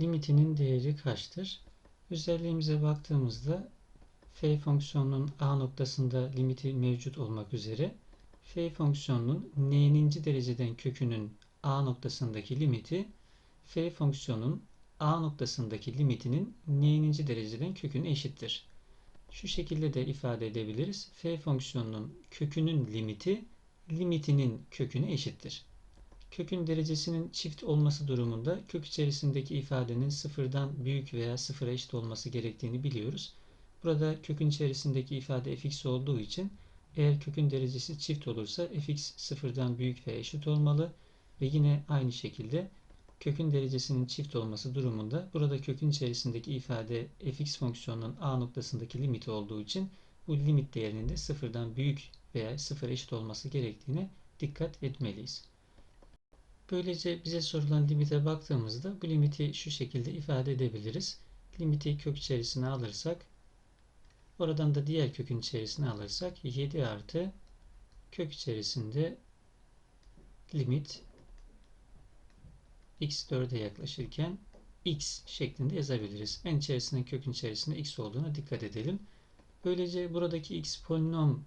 limitinin değeri kaçtır? Özelliğimize baktığımızda f fonksiyonunun a noktasında limiti mevcut olmak üzere f fonksiyonunun n'inci dereceden kökünün a noktasındaki limiti f fonksiyonun a noktasındaki limitinin n'inci dereceden köküne eşittir. Şu şekilde de ifade edebiliriz. f fonksiyonunun kökünün limiti limitinin köküne eşittir. Kökün derecesinin çift olması durumunda kök içerisindeki ifadenin sıfırdan büyük veya sıfıra eşit olması gerektiğini biliyoruz. Burada kökün içerisindeki ifade fx olduğu için eğer kökün derecesi çift olursa fx sıfırdan büyük veya eşit olmalı ve yine aynı şekilde kökün derecesinin çift olması durumunda burada kökün içerisindeki ifade fx fonksiyonunun a noktasındaki limiti olduğu için bu limit değerinin de sıfırdan büyük veya sıfır eşit olması gerektiğine dikkat etmeliyiz. Böylece bize sorulan limite baktığımızda bu limiti şu şekilde ifade edebiliriz. Limiti kök içerisine alırsak oradan da diğer kökün içerisine alırsak 7 artı kök içerisinde limit x 4'e yaklaşırken x şeklinde yazabiliriz. En içerisinde kökün içerisinde x olduğuna dikkat edelim. Böylece buradaki x polinom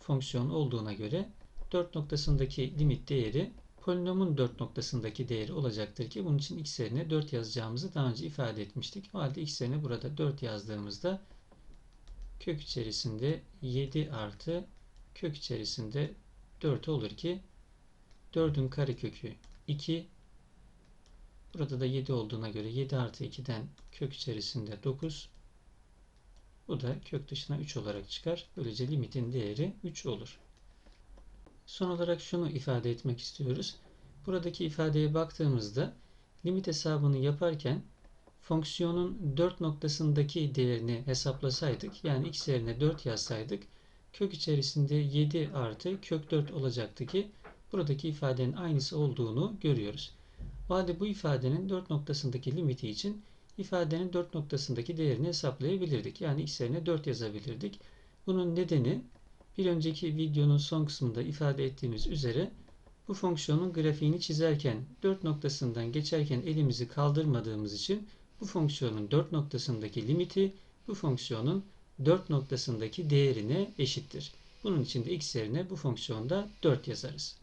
fonksiyon olduğuna göre 4 noktasındaki limit değeri polinomun 4 noktasındaki değeri olacaktır ki bunun için x yerine 4 yazacağımızı daha önce ifade etmiştik. O halde x yerine burada 4 yazdığımızda kök içerisinde 7 artı kök içerisinde 4 olur ki 4'ün karekökü 2 burada da 7 olduğuna göre 7 artı 2'den kök içerisinde 9 bu da kök dışına 3 olarak çıkar. Böylece limitin değeri 3 olur. Son olarak şunu ifade etmek istiyoruz. Buradaki ifadeye baktığımızda limit hesabını yaparken fonksiyonun 4 noktasındaki değerini hesaplasaydık yani x yerine 4 yazsaydık kök içerisinde 7 artı kök 4 olacaktı ki buradaki ifadenin aynısı olduğunu görüyoruz. O halde bu ifadenin 4 noktasındaki limiti için ifadenin 4 noktasındaki değerini hesaplayabilirdik. Yani x yerine 4 yazabilirdik. Bunun nedeni bir önceki videonun son kısmında ifade ettiğimiz üzere bu fonksiyonun grafiğini çizerken 4 noktasından geçerken elimizi kaldırmadığımız için bu fonksiyonun 4 noktasındaki limiti bu fonksiyonun 4 noktasındaki değerine eşittir. Bunun için de x yerine bu fonksiyonda 4 yazarız.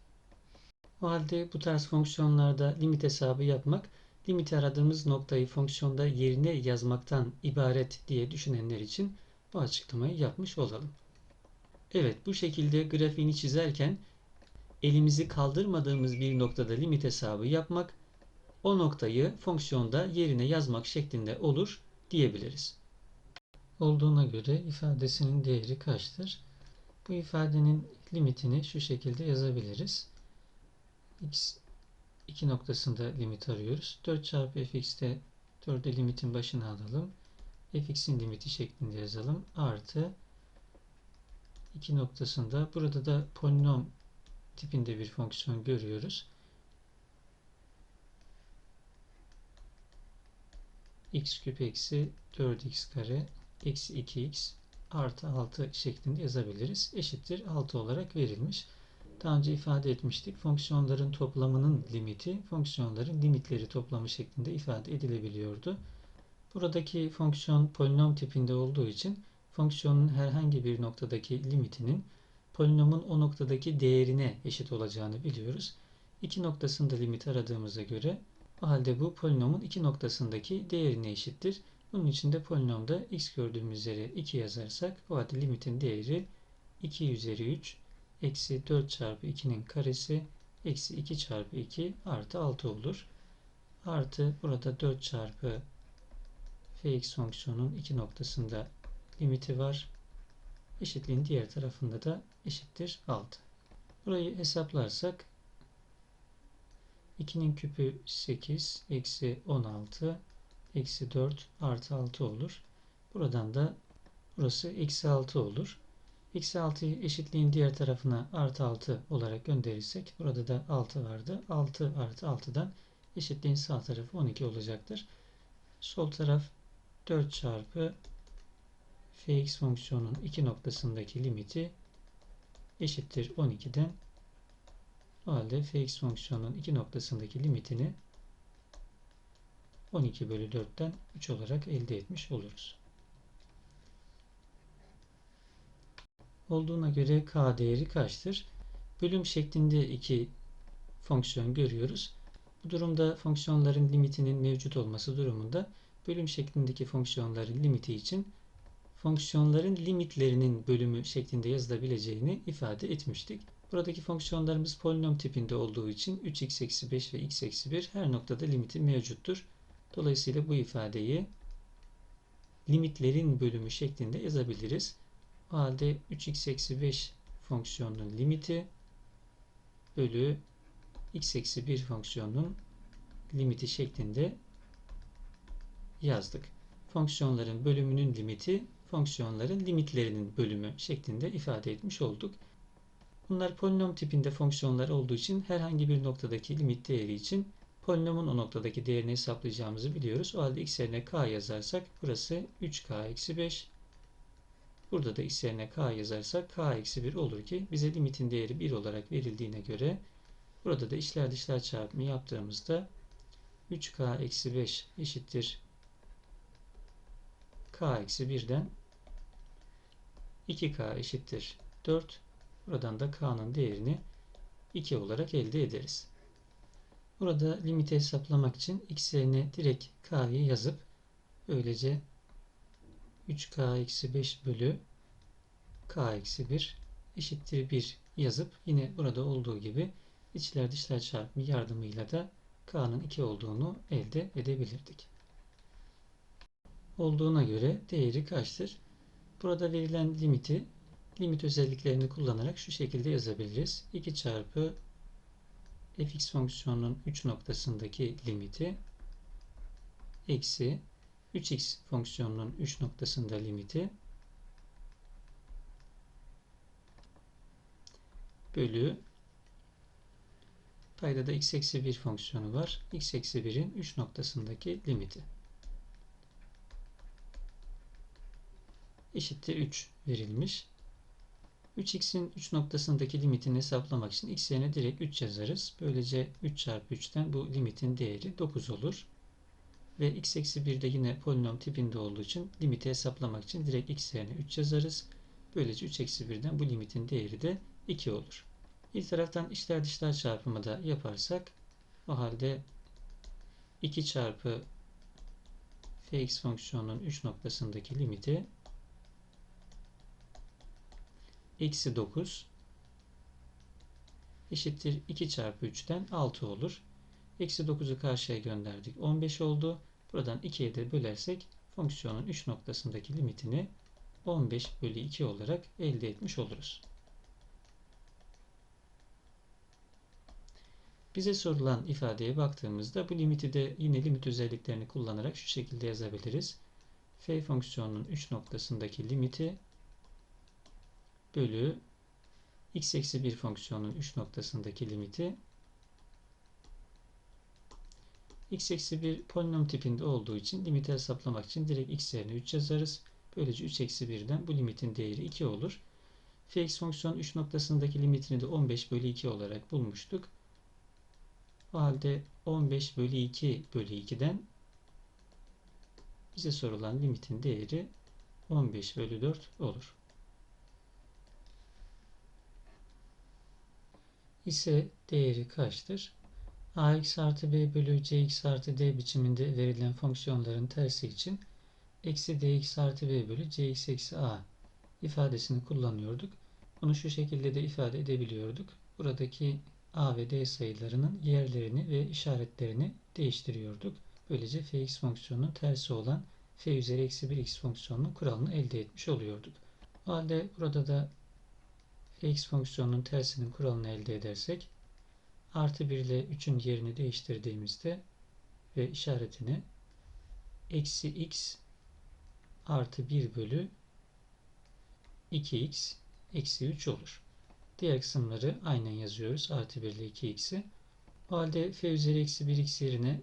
O halde bu tarz fonksiyonlarda limit hesabı yapmak limiti aradığımız noktayı fonksiyonda yerine yazmaktan ibaret diye düşünenler için bu açıklamayı yapmış olalım. Evet bu şekilde grafiğini çizerken elimizi kaldırmadığımız bir noktada limit hesabı yapmak o noktayı fonksiyonda yerine yazmak şeklinde olur diyebiliriz. Olduğuna göre ifadesinin değeri kaçtır? Bu ifadenin limitini şu şekilde yazabiliriz. x 2 noktasında limit arıyoruz. 4 çarpı fx'te 4'e limitin başına alalım. fx'in limiti şeklinde yazalım. Artı 2 noktasında burada da polinom tipinde bir fonksiyon görüyoruz. x küp eksi 4x kare eksi 2x artı 6 şeklinde yazabiliriz. Eşittir 6 olarak verilmiş. Daha önce ifade etmiştik. Fonksiyonların toplamının limiti, fonksiyonların limitleri toplamı şeklinde ifade edilebiliyordu. Buradaki fonksiyon polinom tipinde olduğu için fonksiyonun herhangi bir noktadaki limitinin polinomun o noktadaki değerine eşit olacağını biliyoruz. İki noktasında limit aradığımıza göre o halde bu polinomun iki noktasındaki değerine eşittir. Bunun için de polinomda x gördüğümüz yere 2 yazarsak o halde limitin değeri 2 üzeri 3 eksi 4 çarpı 2'nin karesi eksi 2 çarpı 2 artı 6 olur. Artı burada 4 çarpı fx fonksiyonun iki noktasında limiti var. Eşitliğin diğer tarafında da eşittir 6. Burayı hesaplarsak 2'nin küpü 8 eksi 16 eksi 4 artı 6 olur. Buradan da burası eksi 6 olur. Eksi 6'yı eşitliğin diğer tarafına artı 6 olarak gönderirsek burada da 6 vardı. 6 artı 6'dan eşitliğin sağ tarafı 12 olacaktır. Sol taraf 4 çarpı fx fonksiyonun iki noktasındaki limiti eşittir 12'den o halde fx fonksiyonun iki noktasındaki limitini 12 bölü 4'ten 3 olarak elde etmiş oluruz. Olduğuna göre k değeri kaçtır? Bölüm şeklinde iki fonksiyon görüyoruz. Bu durumda fonksiyonların limitinin mevcut olması durumunda bölüm şeklindeki fonksiyonların limiti için fonksiyonların limitlerinin bölümü şeklinde yazılabileceğini ifade etmiştik. Buradaki fonksiyonlarımız polinom tipinde olduğu için 3x eksi 5 ve x eksi 1 her noktada limiti mevcuttur. Dolayısıyla bu ifadeyi limitlerin bölümü şeklinde yazabiliriz. O halde 3x eksi 5 fonksiyonunun limiti bölü x eksi 1 fonksiyonunun limiti şeklinde yazdık. Fonksiyonların bölümünün limiti fonksiyonların limitlerinin bölümü şeklinde ifade etmiş olduk. Bunlar polinom tipinde fonksiyonlar olduğu için herhangi bir noktadaki limit değeri için polinomun o noktadaki değerini hesaplayacağımızı biliyoruz. O halde x yerine k yazarsak burası 3k eksi 5. Burada da x yerine k yazarsak k eksi 1 olur ki bize limitin değeri 1 olarak verildiğine göre burada da içler dışlar çarpımı yaptığımızda 3k eksi 5 eşittir k eksi 1'den 2k eşittir 4 Buradan da k'nın değerini 2 olarak elde ederiz. Burada limiti hesaplamak için x yerine direkt k'yı yazıp böylece 3k eksi 5 bölü k eksi 1 eşittir 1 yazıp yine burada olduğu gibi içler dışlar çarpımı yardımıyla da k'nın 2 olduğunu elde edebilirdik. Olduğuna göre değeri kaçtır? Burada verilen limiti limit özelliklerini kullanarak şu şekilde yazabiliriz. 2 çarpı fx fonksiyonunun 3 noktasındaki limiti eksi 3x fonksiyonunun 3 noktasında limiti bölü payda da x eksi 1 fonksiyonu var. x eksi 1'in 3 noktasındaki limiti. Eşittir 3 verilmiş. 3x'in 3 noktasındaki limitini hesaplamak için x yerine direkt 3 yazarız. Böylece 3 çarpı 3'ten bu limitin değeri 9 olur. Ve x eksi 1 de yine polinom tipinde olduğu için limiti hesaplamak için direkt x yerine 3 yazarız. Böylece 3 eksi 1'den bu limitin değeri de 2 olur. Bir taraftan içler dışlar çarpımı da yaparsak o halde 2 çarpı fx fonksiyonunun 3 noktasındaki limiti eksi 9 eşittir 2 çarpı 3'ten 6 olur. Eksi 9'u karşıya gönderdik. 15 oldu. Buradan 2'ye de bölersek fonksiyonun 3 noktasındaki limitini 15 bölü 2 olarak elde etmiş oluruz. Bize sorulan ifadeye baktığımızda bu limiti de yine limit özelliklerini kullanarak şu şekilde yazabiliriz. f fonksiyonunun 3 noktasındaki limiti bölü x eksi 1 fonksiyonun 3 noktasındaki limiti x eksi 1 polinom tipinde olduğu için limiti hesaplamak için direkt x yerine 3 yazarız. Böylece 3 eksi 1'den bu limitin değeri 2 olur. fx fonksiyon 3 noktasındaki limitini de 15 bölü 2 olarak bulmuştuk. O halde 15 bölü 2 bölü 2'den bize sorulan limitin değeri 15 bölü 4 olur. İse değeri kaçtır? ax artı b bölü cx artı d biçiminde verilen fonksiyonların tersi için eksi dx artı b bölü cx eksi a ifadesini kullanıyorduk. Bunu şu şekilde de ifade edebiliyorduk. Buradaki a ve d sayılarının yerlerini ve işaretlerini değiştiriyorduk. Böylece fx fonksiyonunun tersi olan f üzeri eksi 1x fonksiyonunun kuralını elde etmiş oluyorduk. O halde burada da fx fonksiyonunun tersinin kuralını elde edersek artı 1 ile 3'ün yerini değiştirdiğimizde ve işaretini eksi x artı 1 bölü 2x eksi 3 olur. Diğer kısımları aynen yazıyoruz. Artı 1 ile 2x'i. O halde f üzeri eksi 1x yerine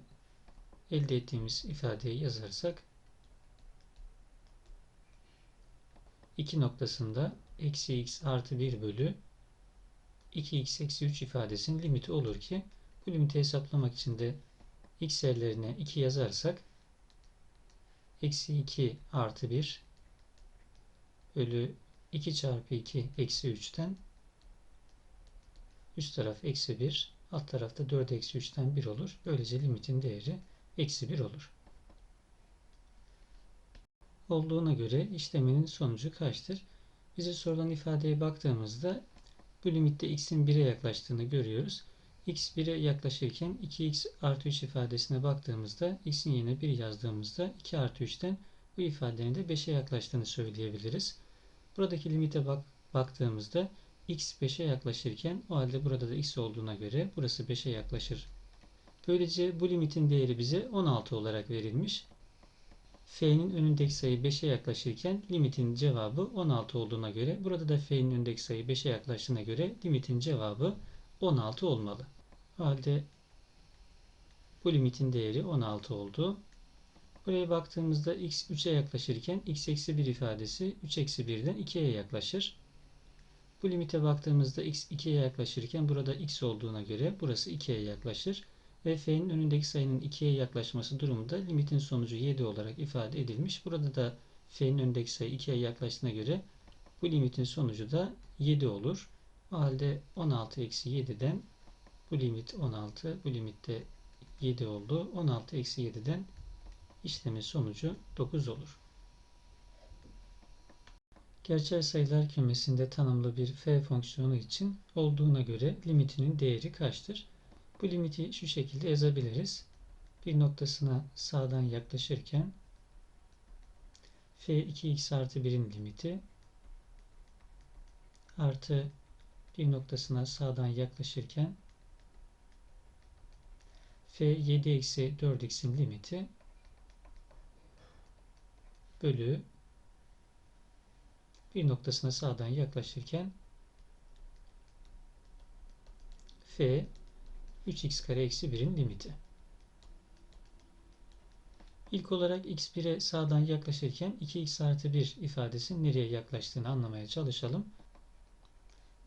elde ettiğimiz ifadeyi yazarsak 2 noktasında eksi x artı 1 bölü 2x eksi 3 ifadesinin limiti olur ki bu limiti hesaplamak için de x yerlerine 2 yazarsak eksi 2 artı 1 bölü 2 çarpı 2 eksi 3'ten üst taraf eksi 1 alt tarafta 4 eksi 3'ten 1 olur. Böylece limitin değeri eksi 1 olur. Olduğuna göre işleminin sonucu kaçtır? Bize sorulan ifadeye baktığımızda bu limitte x'in 1'e yaklaştığını görüyoruz. x 1'e yaklaşırken 2x artı 3 ifadesine baktığımızda x'in yerine 1 yazdığımızda 2 artı 3'ten bu ifadenin de 5'e yaklaştığını söyleyebiliriz. Buradaki limite bak baktığımızda x 5'e yaklaşırken o halde burada da x olduğuna göre burası 5'e yaklaşır. Böylece bu limitin değeri bize 16 olarak verilmiş. F'nin önündeki sayı 5'e yaklaşırken limitin cevabı 16 olduğuna göre burada da F'nin önündeki sayı 5'e yaklaştığına göre limitin cevabı 16 olmalı. O halde bu limitin değeri 16 oldu. Buraya baktığımızda x 3'e yaklaşırken x eksi 1 ifadesi 3 eksi 1'den 2'ye yaklaşır. Bu limite baktığımızda x 2'ye yaklaşırken burada x olduğuna göre burası 2'ye yaklaşır. Ve f'nin önündeki sayının 2'ye yaklaşması durumunda limitin sonucu 7 olarak ifade edilmiş. Burada da f'nin önündeki sayı 2'ye yaklaştığına göre bu limitin sonucu da 7 olur. O halde 16 eksi 7'den bu limit 16, bu limitte 7 oldu. 16 eksi 7'den işlemin sonucu 9 olur. Gerçel sayılar kümesinde tanımlı bir f fonksiyonu için olduğuna göre limitinin değeri kaçtır? Bu limiti şu şekilde yazabiliriz. Bir noktasına sağdan yaklaşırken f 2x artı 1'in limiti artı bir noktasına sağdan yaklaşırken f 7 eksi 4x'in limiti bölü bir noktasına sağdan yaklaşırken f 3x kare eksi 1'in limiti. İlk olarak x1'e sağdan yaklaşırken 2x artı 1 ifadesinin nereye yaklaştığını anlamaya çalışalım.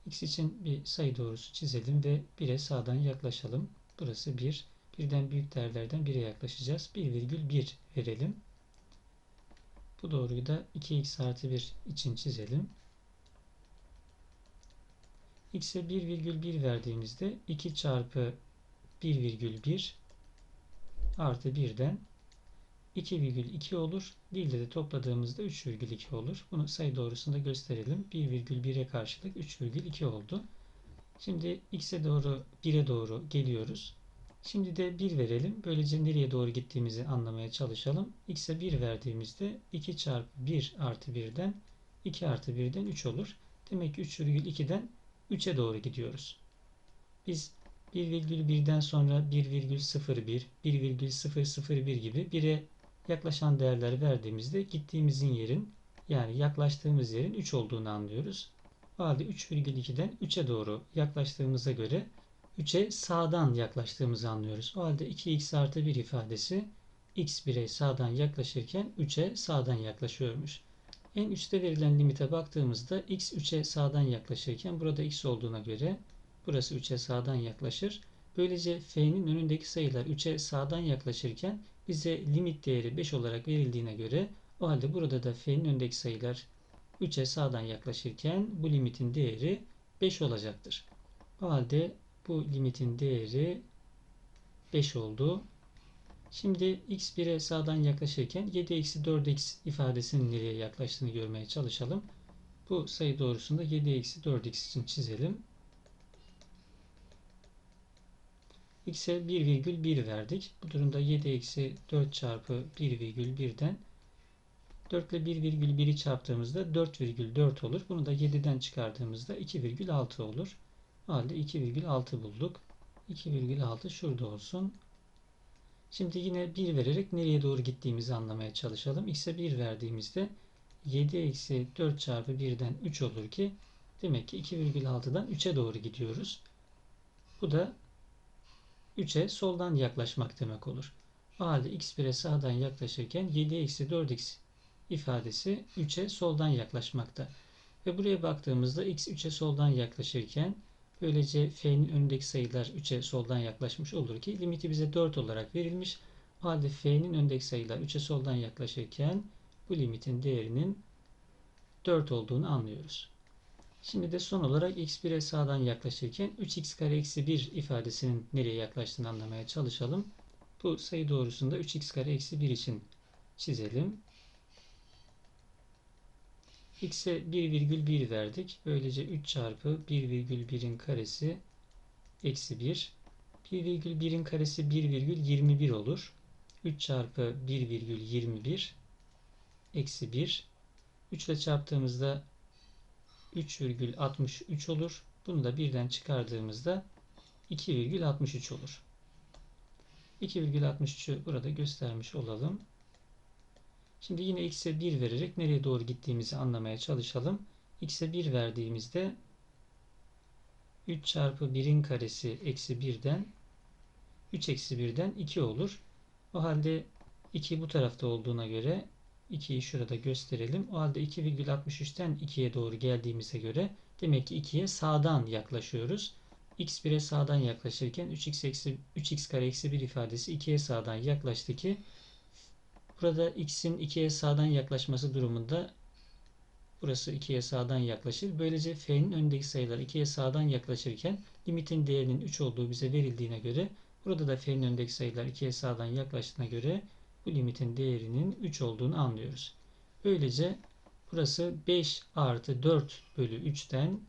x için bir sayı doğrusu çizelim ve 1'e sağdan yaklaşalım. Burası 1. Birden büyük değerlerden 1'e yaklaşacağız. 1,1 verelim. Bu doğruyu da 2x artı 1 için çizelim. x'e 1,1 verdiğimizde 2 çarpı 1,1 artı 1'den 2,2 olur. Dilde de topladığımızda 3,2 olur. Bunu sayı doğrusunda gösterelim. 1,1'e karşılık 3,2 oldu. Şimdi x'e doğru 1'e doğru geliyoruz. Şimdi de 1 verelim. Böylece nereye doğru gittiğimizi anlamaya çalışalım. x'e 1 verdiğimizde 2 çarpı 1 artı 1'den 2 artı 1'den 3 olur. Demek ki 3,2'den 3'e doğru gidiyoruz. Biz 1,1'den sonra 1,01, 1,001 gibi 1'e yaklaşan değerler verdiğimizde gittiğimizin yerin yani yaklaştığımız yerin 3 olduğunu anlıyoruz. O halde 3,2'den 3'e doğru yaklaştığımıza göre 3'e sağdan yaklaştığımızı anlıyoruz. O halde 2x artı 1 ifadesi x birey sağdan yaklaşırken 3'e sağdan yaklaşıyormuş. En üstte verilen limite baktığımızda x 3'e sağdan yaklaşırken burada x olduğuna göre burası 3'e sağdan yaklaşır. Böylece f'nin önündeki sayılar 3'e sağdan yaklaşırken bize limit değeri 5 olarak verildiğine göre o halde burada da f'nin önündeki sayılar 3'e sağdan yaklaşırken bu limitin değeri 5 olacaktır. O halde bu limitin değeri 5 oldu. Şimdi x 1'e sağdan yaklaşırken 7 eksi 4x ifadesinin nereye yaklaştığını görmeye çalışalım. Bu sayı doğrusunda 7 eksi 4x için çizelim. X'e 1,1 verdik. Bu durumda 7 eksi 4 çarpı 1,1'den 4 ile 1,1'i çarptığımızda 4,4 olur. Bunu da 7'den çıkardığımızda 2,6 olur. O halde 2,6 bulduk. 2,6 şurada olsun. Şimdi yine 1 vererek nereye doğru gittiğimizi anlamaya çalışalım. X'e 1 verdiğimizde 7 eksi 4 çarpı 1'den 3 olur ki demek ki 2,6'dan 3'e doğru gidiyoruz. Bu da 3'e soldan yaklaşmak demek olur. O halde x1'e sağdan yaklaşırken 7 eksi 4x ifadesi 3'e soldan yaklaşmakta. Ve buraya baktığımızda x 3'e soldan yaklaşırken Böylece f'nin önündeki sayılar 3'e soldan yaklaşmış olur ki limiti bize 4 olarak verilmiş. O halde f'nin önündeki sayılar 3'e soldan yaklaşırken bu limitin değerinin 4 olduğunu anlıyoruz. Şimdi de son olarak x1'e sağdan yaklaşırken 3x kare eksi 1 ifadesinin nereye yaklaştığını anlamaya çalışalım. Bu sayı doğrusunda 3x kare eksi 1 için çizelim. x'e 1,1 verdik. Böylece 3 çarpı 1,1'in karesi eksi 1. 1,1'in karesi 1,21 olur. 3 çarpı 1,21 eksi 1. 3 ile çarptığımızda 3,63 olur. Bunu da birden çıkardığımızda 2,63 olur. 2,63'ü burada göstermiş olalım. Şimdi yine x'e 1 vererek nereye doğru gittiğimizi anlamaya çalışalım. x'e 1 verdiğimizde 3 çarpı 1'in karesi eksi 1'den 3 eksi 1'den 2 olur. O halde 2 bu tarafta olduğuna göre 2'yi şurada gösterelim. O halde 2,63'ten 2'ye doğru geldiğimize göre demek ki 2'ye sağdan yaklaşıyoruz. x 1'e sağdan yaklaşırken 3x, eksi, 3x kare eksi 1 ifadesi 2'ye sağdan yaklaştı ki burada x'in 2'ye sağdan yaklaşması durumunda burası 2'ye sağdan yaklaşır. Böylece f'nin önündeki sayılar 2'ye sağdan yaklaşırken limitin değerinin 3 olduğu bize verildiğine göre burada da f'nin önündeki sayılar 2'ye sağdan yaklaştığına göre bu limitin değerinin 3 olduğunu anlıyoruz. Böylece burası 5 artı 4 bölü 3'ten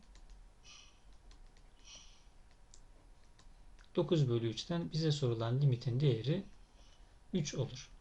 9 bölü 3'ten bize sorulan limitin değeri 3 olur.